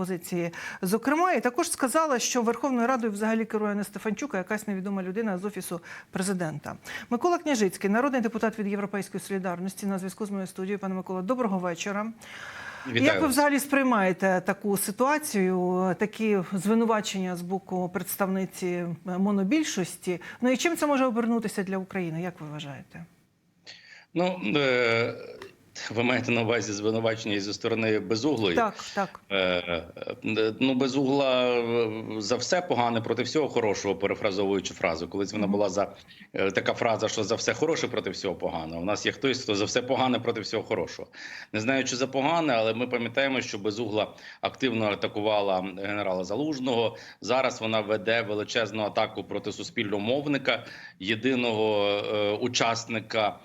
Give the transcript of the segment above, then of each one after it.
опозиції. Зокрема, і також сказала, що Верховною Радою взагалі керує не Стефанчук, а якась невідома людина з офісу президента. Микола Княжицький, народний депутат від Європейської солідарності, на зв'язку з моєю студією. Пане Микола, доброго вечора. Вітаю Як ви взагалі сприймаєте таку ситуацію, такі звинувачення з боку представниці монобільшості? Ну і чим це може обернутися для України? Як ви вважаєте? Ну е, ви маєте на увазі звинувачення зі сторони безуглої. Так, так. Е, е, ну, безугла е, за все погане проти всього хорошого, перефразовуючи фразу. Колись вона була за е, така фраза, що за все хороше проти всього поганого. У нас є хтось, хто за все погане проти всього хорошого. Не знаю, чи за погане, але ми пам'ятаємо, що безугла активно атакувала генерала Залужного. Зараз вона веде величезну атаку проти суспільного мовника, єдиного е, учасника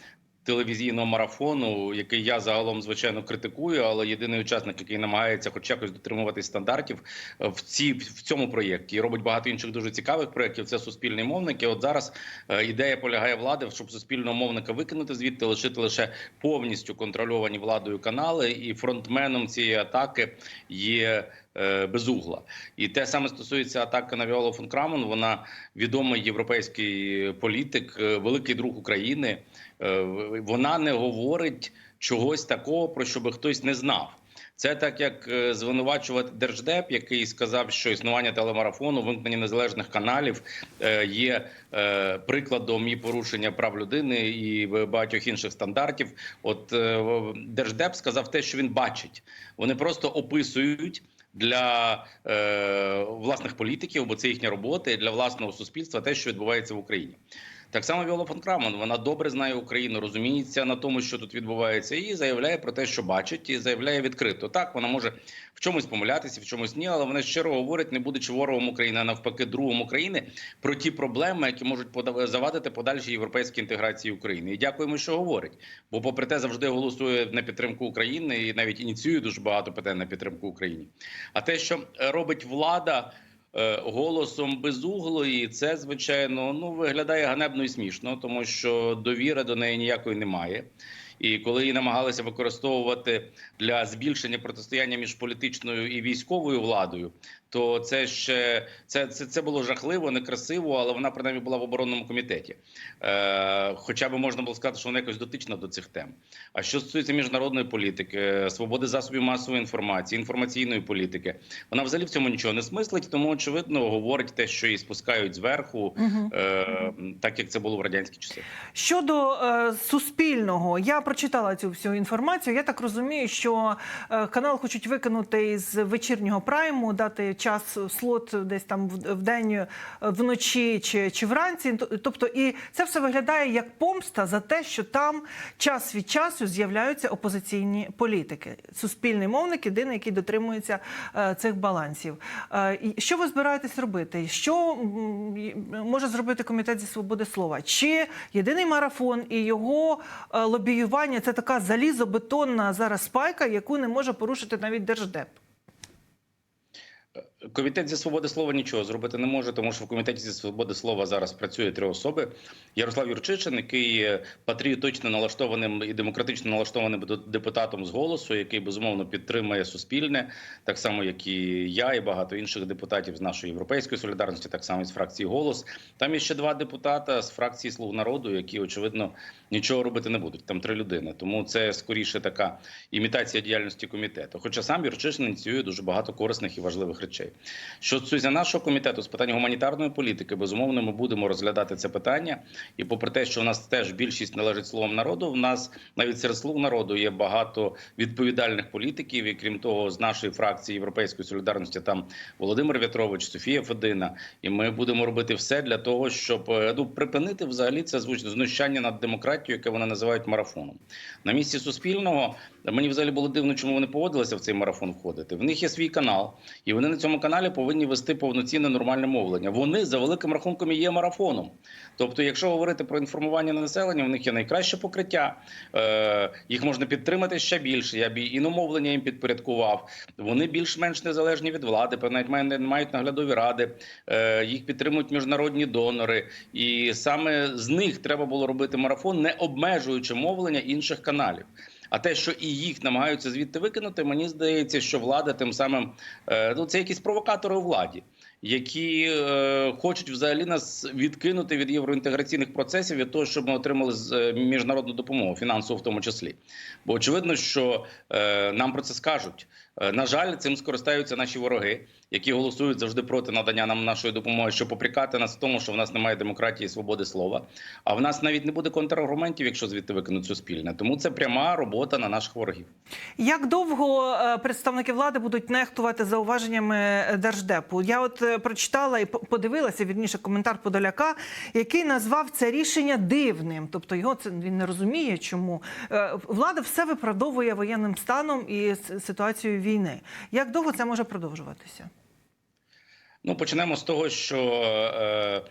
телевізійного марафону, який я загалом звичайно критикую, але єдиний учасник, який намагається хоч якось дотримуватись стандартів е, в ці в цьому проєкті робить багато інших дуже цікавих проєктів. Це суспільний мовник. І от зараз е, ідея полягає влади, щоб суспільного мовника викинути звідти, лишити лише повністю контрольовані владою канали, і фронтменом цієї атаки є. Е, Безугла, і те саме стосується атаки на Віолу фон Крамон. Вона відомий європейський політик, е, великий друг України. Е, Вона не говорить чогось такого, про що би хтось не знав. Це так, як звинувачувати держдеп, який сказав, що існування телемарафону, вимкнення незалежних каналів є прикладом і порушення прав людини і багатьох інших стандартів. От держдеп сказав те, що він бачить. Вони просто описують. Для е, власних політиків, бо це їхня робота, і для власного суспільства, те, що відбувається в Україні. Так само Віола фон Крамон, вона добре знає Україну, розуміється на тому, що тут відбувається, і заявляє про те, що бачить, і заявляє відкрито. Так вона може в чомусь помилятися, в чомусь ні, але вона щиро говорить, не будучи ворогом України, а навпаки, другом України, про ті проблеми, які можуть завадити подальшій європейській інтеграції України. І дякуємо, що говорить. Бо, попри те, завжди голосує на підтримку України і навіть ініціює дуже багато питань на підтримку України. А те, що робить влада. Е, Голосом безуглої, це звичайно ну виглядає ганебно і смішно, тому що довіри до неї ніякої немає. І коли її намагалися використовувати для збільшення протистояння між політичною і військовою владою, то це ще це, це, це було жахливо, некрасиво, але вона принаймні була в оборонному комітеті. Е, хоча б можна було сказати, що вона якось дотична до цих тем. А що стосується міжнародної політики, свободи засобів масової інформації, інформаційної політики, вона взагалі в цьому нічого не смислить, тому очевидно говорить те, що її спускають зверху, е, так як це було в радянські часи. Щодо е, суспільного, я прочитала цю всю інформацію. Я так розумію, що е, канал хочуть викинути із вечірнього прайму, дати час слот десь там в, день, е, вночі чи, чи вранці. Тобто, і це все виглядає як помста за те, що там час від часу з'являються опозиційні політики. Суспільний мовник єдиний, який дотримується е, цих балансів. Е, що ви збираєтесь робити? Що може зробити комітет зі свободи слова? Чи єдиний марафон і його е, лобіювання це така залізобетонна зараз спайка, яку не може порушити навіть держдеп? Комітет зі свободи слова нічого зробити не може, тому що в комітеті зі свободи слова зараз працює три особи: Ярослав Юрчичин, який патріотично налаштованим і демократично налаштованим депутатом з голосу, який безумовно підтримує суспільне, так само як і я, і багато інших депутатів з нашої європейської солідарності, так само і з фракції голос. Там є ще два депутата з фракції Слуг народу, які очевидно нічого робити не будуть. Там три людини. Тому це скоріше така імітація діяльності комітету. Хоча сам Юрчишин ініціює дуже багато корисних і важливих речей. Що стосується нашого комітету з питань гуманітарної політики, безумовно, ми будемо розглядати це питання. І попри те, що у нас теж більшість належить словом народу, в нас навіть серед слуг народу є багато відповідальних політиків. І крім того, з нашої фракції Європейської солідарності там Володимир В'ятрович, Софія Федина. І ми будемо робити все для того, щоб е, ну припинити взагалі це звуч- знущання над демократією, яке вони називають марафоном. На місці суспільного мені взагалі було дивно, чому вони погодилися в цей марафон входити. В них є свій канал, і вони на цьому каналі повинні вести повноцінне нормальне мовлення. Вони за великим рахунком і є марафоном. Тобто, якщо говорити про інформування населення, в них є найкраще покриття. Е, їх можна підтримати ще більше. Я б іномовлення їм підпорядкував. Вони більш-менш незалежні від влади, навіть мають наглядові ради. Е, їх підтримують міжнародні донори, і саме з них треба було робити марафон, не обмежуючи мовлення інших каналів. А те, що і їх намагаються звідти викинути, мені здається, що влада тим самим е, ну це якісь провокатори у владі. Які е, хочуть взагалі нас відкинути від євроінтеграційних процесів від того, щоб ми отримали з е, міжнародну допомогу, фінансову в тому числі. Бо очевидно, що е, нам про це скажуть. Е, на жаль, цим скористаються наші вороги, які голосують завжди проти надання нам нашої допомоги, щоб попрекати нас в тому, що в нас немає демократії і свободи слова. А в нас навіть не буде контраргументів, якщо звідти викинуть суспільне. Тому це пряма робота на наших ворогів. Як довго е, представники влади будуть нехтувати зауваженнями держдепу? Я от е, прочитала і по- подивилася вірніше коментар Подоляка, який назвав це рішення дивним. Тобто його це він не розуміє, чому влада все виправдовує воєнним станом і ситуацією війни. Як довго це може продовжуватися? Ну почнемо з того, що е,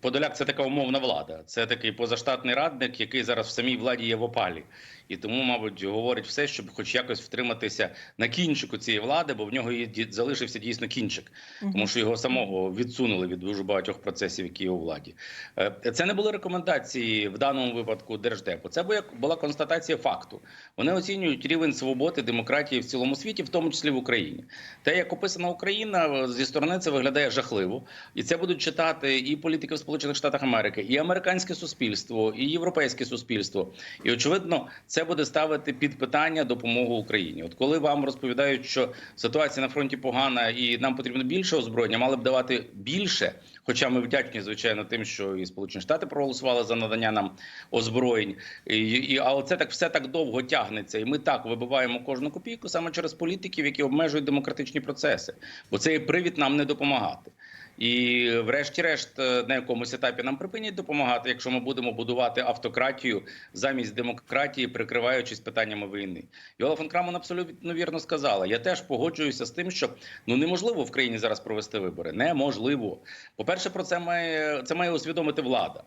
Подоляк це така умовна влада. Це такий позаштатний радник, який зараз в самій владі є в опалі. І тому, мабуть, говорить все, щоб хоч якось втриматися на кінчику цієї влади, бо в нього залишився дійсно кінчик, тому що його самого відсунули від дуже багатьох процесів, які є у владі. Е, Це не були рекомендації в даному випадку держдепу. Це була- була констатація факту. Вони оцінюють рівень свободи, демократії в цілому світі, в тому числі в Україні. Те, як описана Україна, е, зі сторони це виглядає жахливо, і це будуть читати і політики в Сполучених Штатах Америки, і американське суспільство, і європейське суспільство. І очевидно, це буде ставити під питання допомогу Україні. От коли вам розповідають, що ситуація на фронті погана і нам потрібно більше озброєння, мали б давати більше. Хоча ми вдячні, звичайно, тим, що і Сполучені Штати проголосували за надання нам озброєнь. І, і а оце так все так довго тягнеться, і ми так вибиваємо кожну копійку саме через політиків, які обмежують демократичні процеси. Бо це є привід нам не допомагати. І, врешті-решт, е, на якомусь етапі нам припинять допомагати, якщо ми будемо будувати автократію замість демократії, прикриваючись питаннями війни. Йола фон Крамон абсолютно вірно сказала. Я теж погоджуюся з тим, що ну неможливо в країні зараз провести вибори. Неможливо. По перше, про це має це має усвідомити влада.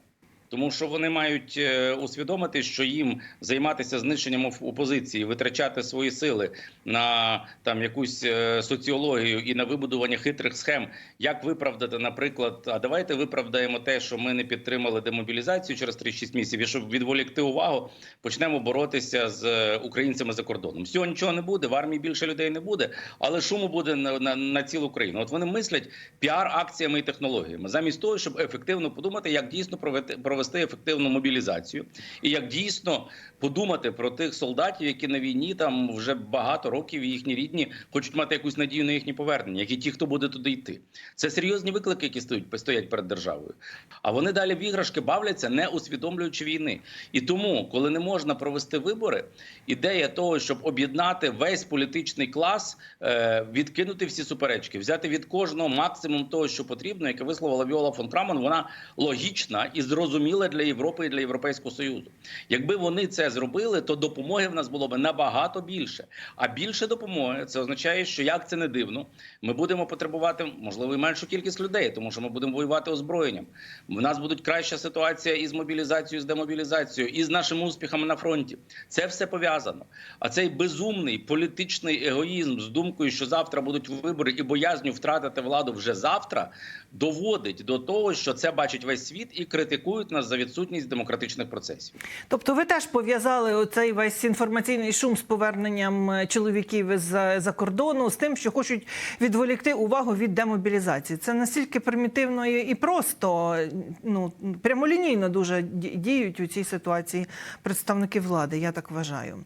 Тому що вони мають е, усвідомити, що їм займатися знищенням опозиції, витрачати свої сили на там якусь е, соціологію і на вибудування хитрих схем, як виправдати, наприклад, а давайте виправдаємо те, що ми не підтримали демобілізацію через 3-6 місяців, і щоб відволікти увагу, почнемо боротися з е, українцями за кордоном. Всього нічого не буде, в армії більше людей не буде, але шуму буде на, на, на цілу країну. От вони мислять піар-акціями і технологіями, замість того, щоб ефективно подумати, як дійсно провести, провести ефективну мобілізацію, і як дійсно подумати про тих солдатів, які на війні там вже багато років їхні рідні хочуть мати якусь надію на їхнє повернення, як і ті, хто буде туди йти. Це серйозні виклики, які стоять стоять перед державою. А вони далі в іграшки бавляться, не усвідомлюючи війни. І тому, коли не можна провести вибори, ідея того, щоб об'єднати весь політичний клас, е, відкинути всі суперечки, взяти від кожного максимум того, що потрібно, яке висловила Віола фон Крамон, вона логічна і зрозуміла для Європи і для Європейського Союзу. Якби вони це зробили, то допомоги в нас було б набагато більше. А більше допомоги це означає, що як це не дивно, ми будемо потребувати можливо і меншу кількість людей, тому що ми будемо воювати озброєнням. В нас буде краща ситуація із мобілізацією, з демобілізацією, і з нашими успіхами на фронті. Це все пов'язано. А цей безумний політичний егоїзм з думкою, що завтра будуть вибори, і боязню втратити владу вже завтра, доводить до того, що це бачить весь світ і критикують нас за відсутність демократичних процесів. Тобто, ви теж пов'язали оцей весь інформаційний шум з поверненням е, чоловіків із за кордону з тим, що хочуть відволікти увагу від демобілізації. Це настільки примітивно і просто ну прямолінійно дуже діють у цій ситуації представники влади. Я так вважаю.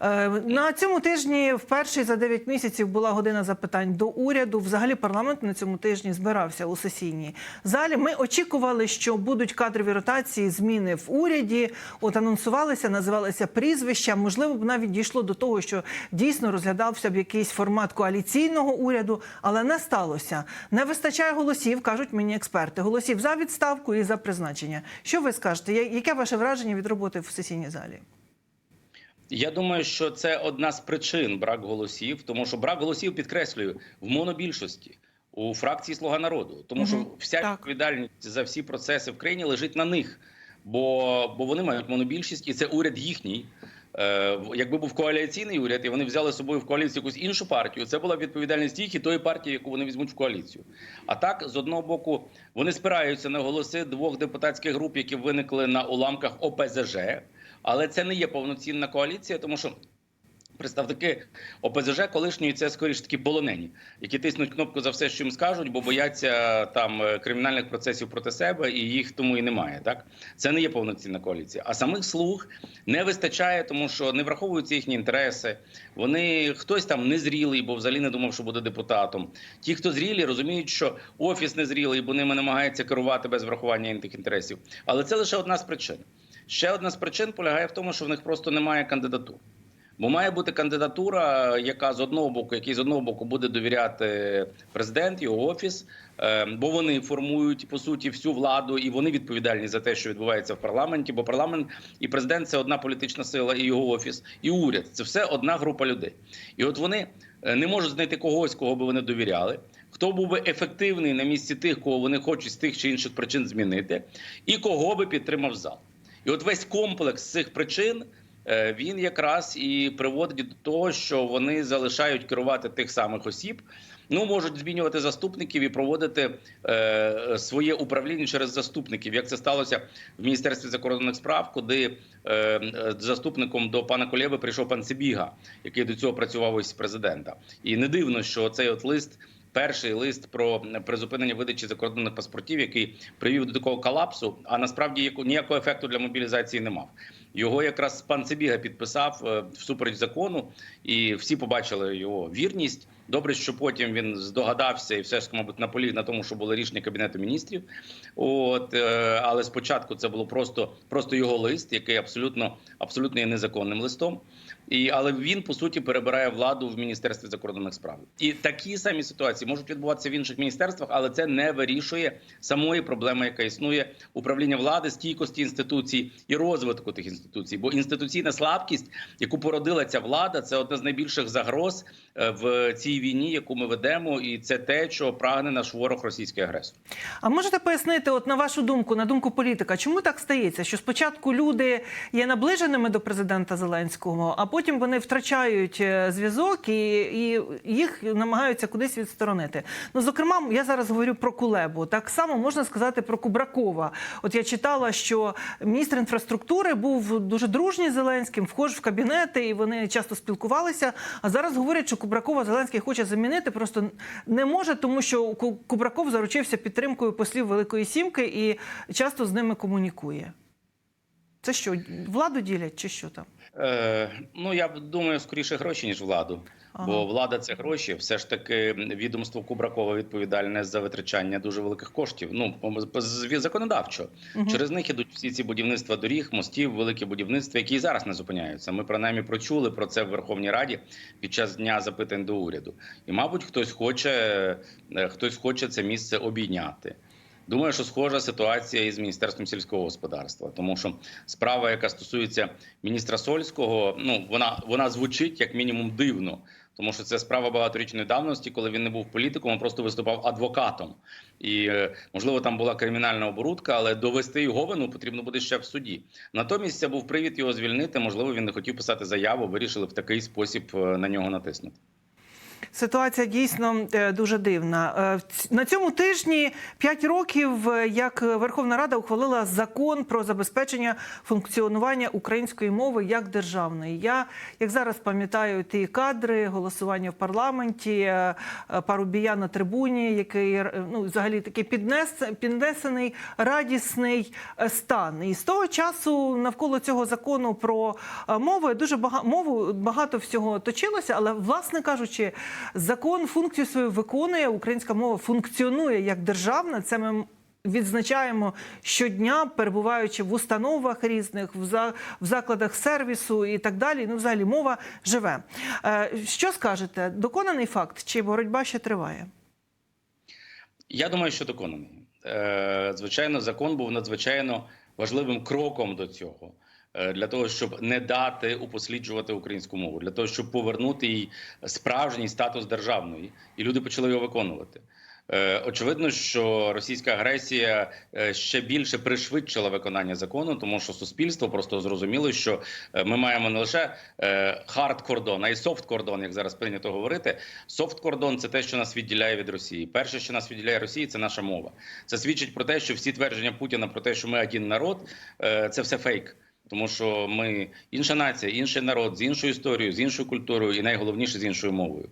Е, на цьому тижні вперше за 9 місяців була година запитань до уряду. Взагалі парламент на цьому тижні збирався у сесійній залі. Ми очікували, що будуть кадрові ротації, зміни в уряді. От анонсувалися, називалися прізвища. Можливо, б навіть дійшло до того, що дійсно розглядався б якийсь формат коаліційного уряду, але не сталося. Не вистачає голосів, кажуть мені експерти. Голосів за відставку і за призначення. Що ви скажете? Яке ваше враження від роботи в сесійній залі? Я думаю, що це одна з причин брак голосів, тому що брак голосів підкреслюю в монобільшості у фракції Слуга народу, тому що вся так. відповідальність за всі процеси в країні лежить на них, бо, бо вони мають монобільшість, і це уряд їхній. Е, Якби був коаліційний уряд, і вони взяли з собою в коаліцію якусь іншу партію, це була б відповідальність їх і тої партії, яку вони візьмуть в коаліцію. А так, з одного боку, вони спираються на голоси двох депутатських груп, які виникли на уламках ОПЗЖ, але це не є повноцінна коаліція, тому що Представники ОПЗЖ колишньої це скоріш такі полонені, які тиснуть кнопку за все, що їм скажуть, бо бояться там е, кримінальних процесів проти себе, і їх тому і немає. Так це не є повноцінна коаліція. А самих слуг не вистачає, тому що не враховуються їхні інтереси. Вони хтось там незрілий, бо взагалі не думав, що буде депутатом. Ті, хто зрілі, розуміють, що офіс незрілий, бо ними намагається керувати без врахування інших інтересів. Але це лише одна з причин. Ще одна з причин полягає в тому, що в них просто немає кандидатур. Бо має бути кандидатура, яка з одного боку, який з одного боку буде довіряти президент, його офіс, е, бо вони формують по суті всю владу, і вони відповідальні за те, що відбувається в парламенті. Бо парламент і президент це одна політична сила, і його офіс, і уряд це все одна група людей. І от вони е, не можуть знайти когось, кого би вони довіряли. Хто був би ефективний на місці тих, кого вони хочуть з тих чи інших причин змінити, і кого би підтримав зал. І от весь комплекс цих причин він якраз і приводить до того, що вони залишають керувати тих самих осіб. Ну можуть змінювати заступників і проводити е, своє управління через заступників, як це сталося в міністерстві закордонних справ, куди е, е, заступником до пана Колєби прийшов пан Сибіга, який до цього працював ось президента. І не дивно, що цей от лист. Перший лист про призупинення видачі закордонних паспортів, який привів до такого колапсу, а насправді ніякого ефекту для мобілізації не мав. Його якраз пан Цибіга підписав е, всупереч закону, і всі побачили його вірність. Добре, що потім він здогадався і все ж мабуть наполіг на тому, що було рішення кабінету міністрів. От е, але спочатку це було просто, просто його лист, який абсолютно абсолютно є незаконним листом. І але він по суті перебирає владу в міністерстві закордонних справ. І такі самі ситуації можуть відбуватися в інших міністерствах, але це не вирішує самої проблеми, яка існує управління влади, стійкості інституцій і розвитку тих інституцій. Бо інституційна слабкість, яку породила ця влада, це одна з найбільших загроз е, в цій війні, яку ми ведемо, і це те, що прагне наш ворог російський агресор. А можете пояснити, от на вашу думку, на думку політика, чому так стається? Що спочатку люди є наближеними до президента Зеленського, а потім вони втрачають е, зв'язок і, і їх намагаються кудись відсторонити. Ну, зокрема, я зараз говорю про Кулебу. Так само можна сказати про Кубракова. От я читала, що міністр інфраструктури був дуже дружній з Зеленським, вхож в кабінети, і вони часто спілкувалися. А зараз говорять, що Кубракова Зеленський хоче замінити, просто не може, тому що Кубраков заручився підтримкою послів Великої Сімки і часто з ними комунікує. Це що, владу ділять чи що там? Е, ну я думаю, скоріше гроші ніж владу. Ага. Бо влада це гроші. Все ж таки відомство Кубракова відповідальне за витрачання дуже великих коштів. Ну законодавчо Мгм. через них ідуть всі ці будівництва доріг, мостів, великі будівництва, які і зараз не зупиняються. Ми принаймні прочули про це в Верховній Раді під час дня запитань до уряду. І, мабуть, хтось хоче, е, хтось хоче це місце обійняти. Думаю, що схожа ситуація із міністерством сільського господарства, тому що справа, яка стосується міністра Сольського, ну вона вона звучить як мінімум дивно, тому що це справа багаторічної давності, коли він не був політиком, а просто виступав адвокатом. І е, можливо там була кримінальна оборудка, але довести його вину потрібно буде ще в суді. Натомість це був привід його звільнити. Можливо, він не хотів писати заяву, вирішили в такий спосіб е, на нього натиснути. Ситуація дійсно е, дуже дивна. Е, На цьому тижні 5 років, е, як Верховна Рада ухвалила закон про забезпечення функціонування української мови як державної. Я як зараз пам'ятаю ті кадри голосування в парламенті, Парубія на трибуні, який ну взагалі такий піднес, піднесений радісний стан. І з того часу навколо цього закону про мову дуже багато мову багато всього точилося, але власне кажучи, закон функцію свою виконує. Українська мова функціонує як державна. Це ми. Відзначаємо щодня, перебуваючи в установах різних, в за- в закладах сервісу і так далі. Ну, взагалі, мова живе. Е, Що скажете? Доконаний факт, чи боротьба ще триває? Я думаю, що доконаний. Е, Звичайно, закон був надзвичайно важливим кроком до цього. Е, Для того щоб не дати упосліджувати українську мову, для того, щоб повернути їй справжній статус державної, і люди почали його виконувати. Е, Очевидно, що російська агресія е, ще більше пришвидшила виконання закону, тому що суспільство просто зрозуміло, що ми маємо не лише хард кордон, а й софт кордон, як зараз прийнято говорити. Софт кордон це те, що нас відділяє від Росії. Перше, що нас відділяє Росії, це наша мова. Це свідчить про те, що всі твердження Путіна про те, що ми один народ, це все фейк. Тому що ми інша нація, інший народ з іншою історією, з іншою культурою, і найголовніше з іншою мовою.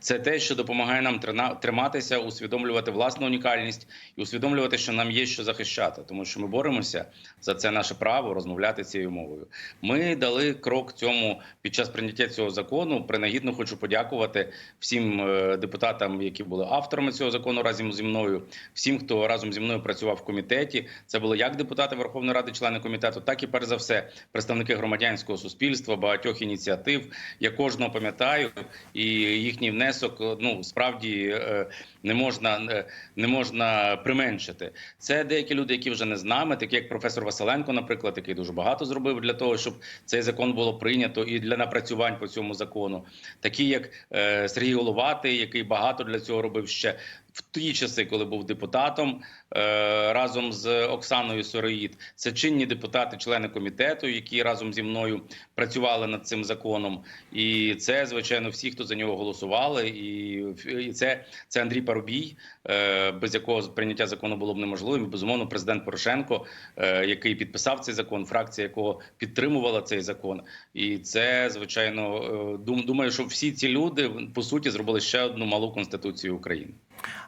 Це те, що допомагає нам триматися, усвідомлювати власну унікальність і усвідомлювати, що нам є що захищати, тому що ми боремося за це наше право розмовляти цією мовою. Ми дали крок цьому під час прийняття цього закону. Принагідно хочу подякувати всім е, депутатам, які були авторами цього закону разом зі мною, всім, хто разом зі мною працював в комітеті. Це були як депутати Верховної Ради, члени комітету, так і перш за все представники громадянського суспільства, багатьох ініціатив. Я кожного пам'ятаю, і їхній внесок ну справді е, не можна е, не можна применшити. Це деякі люди, які вже не з нами, такі як професор Василенко, наприклад, який дуже багато зробив для того, щоб цей закон було прийнято і для напрацювань по цьому закону. Такі як е, Сергій Головатий, який багато для цього робив ще в ті часи, коли був депутатом е, разом з Оксаною Сороїд. Це чинні депутати, члени комітету, які разом зі мною працювали над цим законом. І це, звичайно, всі, хто за нього голосували. І, це, це Андрій Парубій, е, без якого прийняття закону було б неможливим. І, безумовно, президент Порошенко, е, який підписав цей закон, фракція якого підтримувала цей закон. І це, звичайно, дум, думаю, що всі ці люди по суті зробили ще одну малу конституцію України.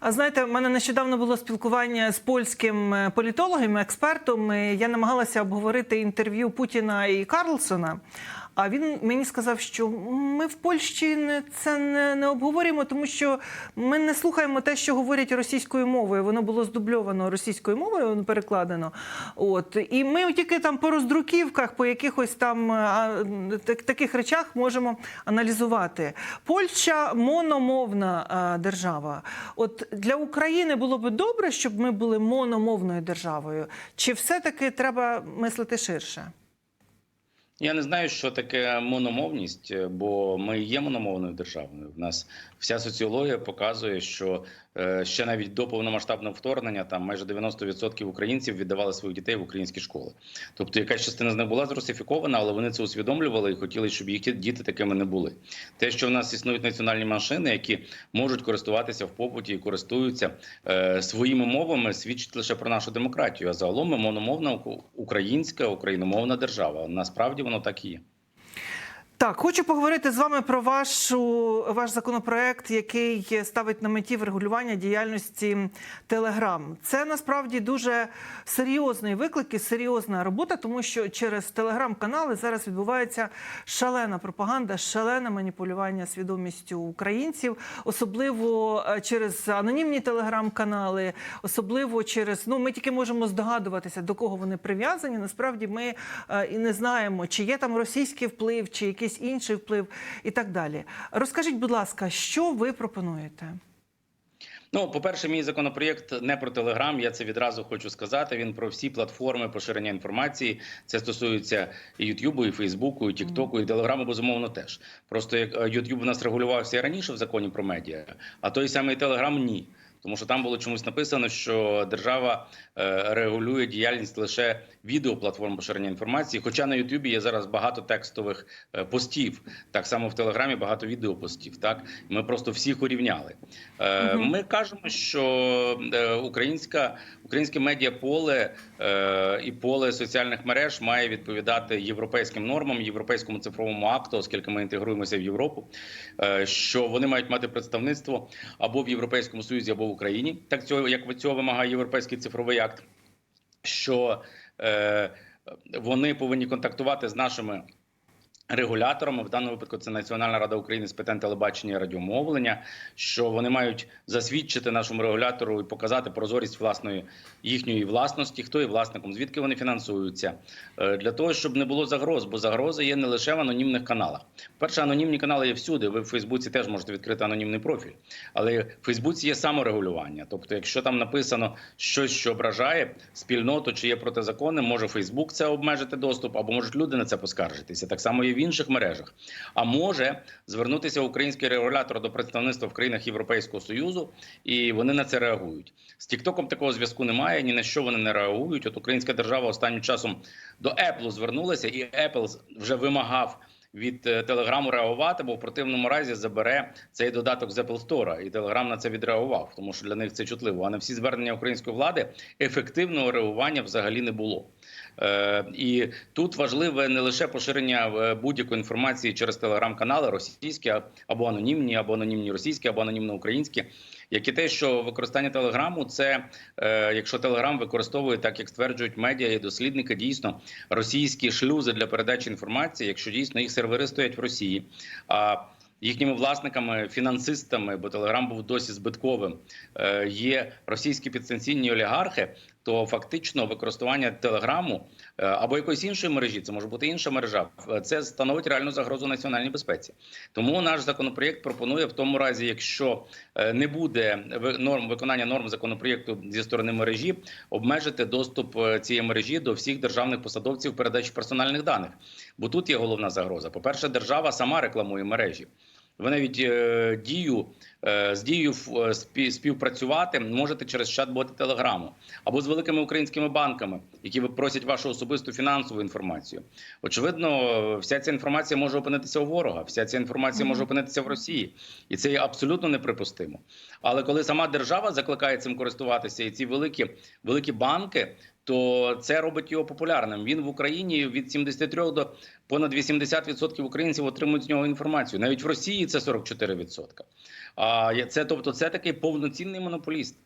А знаєте, в мене нещодавно було спілкування з польським е, політологом, експертом. Я намагалася обговорити інтерв'ю Путіна і Карлсона. А він мені сказав, що ми в Польщі не це не, не обговорюємо, тому що ми не слухаємо те, що говорять російською мовою. Воно було здубльовано російською мовою, воно перекладено. От і ми тільки там по роздруківках, по якихось там а, так- таких речах можемо аналізувати. Польща мономовна а, держава. От для України було би добре, щоб ми були мономовною державою. Чи все-таки треба мислити ширше? Я не знаю, що таке мономовність, е, бо ми є мономовною державою. У нас вся соціологія показує, що ще навіть до повномасштабного вторгнення там майже 90% українців віддавали своїх дітей в українські школи. Тобто, якась частина з них була зрусифікована, але вони це усвідомлювали і хотіли, щоб їх діти такими не були. Те, що в нас існують національні машини, які можуть користуватися в побуті і користуються е, своїми мовами, свідчить лише про нашу демократію. А загалом ми мономовна українська, україномовна держава. Насправді воно так і є. Так, хочу поговорити з вами про вашу ваш законопроект, який ставить на меті врегулювання діяльності Телеграм. Це насправді дуже серйозний виклик і серйозна робота, тому що через телеграм-канали зараз відбувається шалена пропаганда, шалене маніпулювання свідомістю українців, особливо е, через анонімні телеграм-канали, особливо через ну ми тільки можемо здогадуватися, до кого вони прив'язані. Насправді ми е, і не знаємо, чи є там російський вплив, чи якийсь інший вплив, і так далі. Розкажіть, будь ласка, що ви пропонуєте? Ну, по-перше, мій законопроєкт не про Телеграм. Я це відразу хочу сказати. Він про всі платформи поширення інформації. Це стосується і Ютубу, і Фейсбуку, і Тіктоку, і Телеграму, безумовно, теж. Просто як е, Ютуб у нас регулювався і раніше в законі про медіа, а той самий Телеграм ні. Тому що там було чомусь написано, що держава е, регулює діяльність лише відеоплатформ поширення інформації. Хоча на Ютубі є зараз багато текстових е, постів, так само в Телеграмі багато відеопостів. Так ми просто всіх урівняли. Мгм. Ми кажемо, що українська українське медіаполе і поле соціальних мереж має відповідати європейським нормам, європейському цифровому акту, оскільки ми інтегруємося в Європу. Що вони мають мати представництво або в Європейському Союзі, або в Україні. Так цього як цього вимагає європейський цифровий акт. Що е, вони повинні контактувати з нашими регуляторами. В даному випадку це Національна рада України з питань телебачення і радіомовлення. Що вони мають засвідчити нашому регулятору і показати прозорість власної їхньої власності, хто є власником, звідки вони фінансуються, Е, для того, щоб не було загроз, бо загрози є не лише в анонімних каналах. Перше, анонімні канали є всюди. Ви в Фейсбуці теж можете відкрити анонімний профіль, але в Фейсбуці є саморегулювання. Тобто, якщо там написано щось, що ображає спільноту чи є протизаконним, може Фейсбук це обмежити доступ, або можуть люди на це поскаржитися. Так само є інших мережах. А може звернутися український регулятор до представництва в країнах Європейського союзу, і вони на це реагують. З Тіктоком такого зв'язку немає. Ні на що вони не реагують. От українська держава останнім часом до Apple звернулася, і Apple вже вимагав від Телеграму реагувати, бо в противному разі забере цей додаток з Apple Store. І Телеграм на це відреагував, тому що для них це чутливо. А на всі звернення української влади ефективного реагування взагалі не було. Е, і тут важливе не лише поширення е, будь-якої інформації через телеграм-канали російські або анонімні, або анонімні російські, або анонімно українські, як і те, що використання телеграму, це е, якщо телеграм використовує так, як стверджують медіа і дослідники, дійсно російські шлюзи для передачі інформації, якщо дійсно їх сервери стоять в Росії. А Їхніми власниками, фінансистами, бо Телеграм був досі збитковим, е, є російські підстанційні олігархи. То фактично використання телеграму е, або якоїсь іншої мережі, це може бути інша мережа. е, Це становить реальну загрозу національній безпеці. Тому наш законопроєкт пропонує в тому разі, якщо е, не буде норм виконання норм законопроєкту зі сторони мережі, обмежити доступ цієї мережі до всіх державних посадовців передачі персональних даних. Бо тут є головна загроза. По перше, держава сама рекламує мережі. Ви навіть е, дію е, з дією е, співпрацювати можете через чат-боти Телеграму або з великими українськими банками, які просять вашу особисту фінансову інформацію. Очевидно, вся ця інформація може опинитися у ворога, вся ця інформація може опинитися в Росії, і це є абсолютно неприпустимо. Але коли сама держава закликає цим користуватися, і ці великі великі банки. То це робить його популярним. Він в Україні від 73 до понад 80% українців отримують з нього інформацію. Навіть в Росії це 44%. А це тобто, це такий повноцінний монополіст.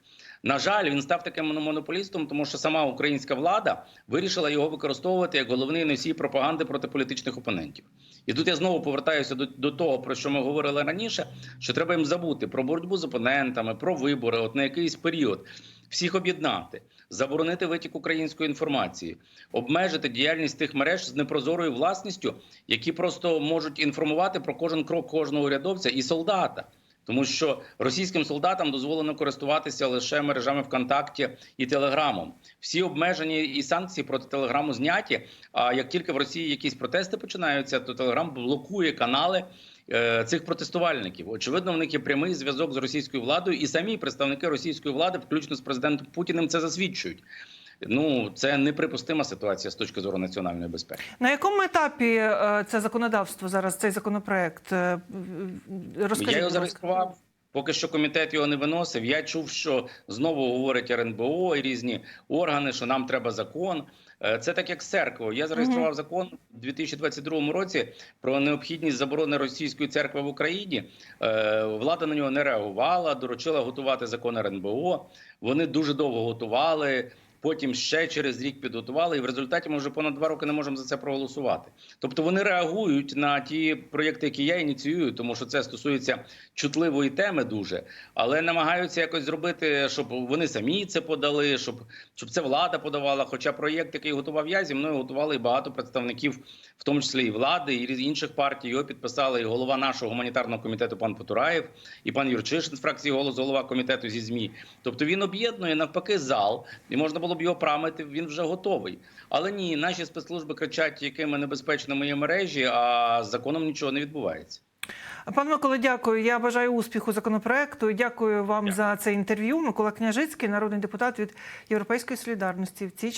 На жаль, він став таким монополістом, тому що сама українська влада вирішила його використовувати як головний носій пропаганди проти політичних опонентів. І тут я знову повертаюся до, до того, про що ми говорили раніше: що треба їм забути про боротьбу з опонентами, про вибори, от на якийсь період, всіх об'єднати, заборонити витік української інформації, обмежити діяльність тих мереж з непрозорою власністю, які просто можуть інформувати про кожен крок кожного урядовця і солдата. Тому що російським солдатам дозволено користуватися лише мережами ВКонтакті і Телеграмом. Всі обмеження і санкції проти Телеграму зняті. А як тільки в Росії якісь протести починаються, то Телеграм блокує канали цих протестувальників. Очевидно, в них є прямий зв'язок з російською владою, і самі представники російської влади, включно з президентом Путіним, це засвідчують. Ну це неприпустима ситуація з точки зору національної безпеки. На якому етапі е, це законодавство зараз, цей законопроект? Е, Розкажіть, я його зареєстрував. Поки що комітет його не виносив. Я чув, що знову говорять РНБО і різні органи, що нам треба закон. Е, Це так як з церквою. Я зареєстрував закон у 2022 році про необхідність заборони російської церкви в Україні. Е, Влада на нього не реагувала, доручила готувати закон РНБО. Вони дуже довго готували. Потім ще через рік підготували, і в результаті ми вже понад два роки не можемо за це проголосувати. Тобто вони реагують на ті проєкти, які я ініціюю, тому що це стосується чутливої теми дуже, але намагаються якось зробити, щоб вони самі це подали, щоб, щоб це влада подавала. Хоча проєкт, який готував я, зі мною готували і багато представників, в тому числі і влади, і інших партій. Його підписали і голова нашого гуманітарного комітету пан Потураєв, і пан Юрчишин з фракції голос, голова комітету зі змі. Тобто він об'єднує навпаки зал, і можна було б його прамити. Він вже готовий. Але ні, наші спецслужби кричать, якими небезпечними є мережі, а з законом нічого не відбувається. Пане Миколе, дякую. Я бажаю успіху законопроекту. Дякую вам Дякую. за це інтерв'ю. Микола Княжицький, народний депутат від Європейської солідарності. В цій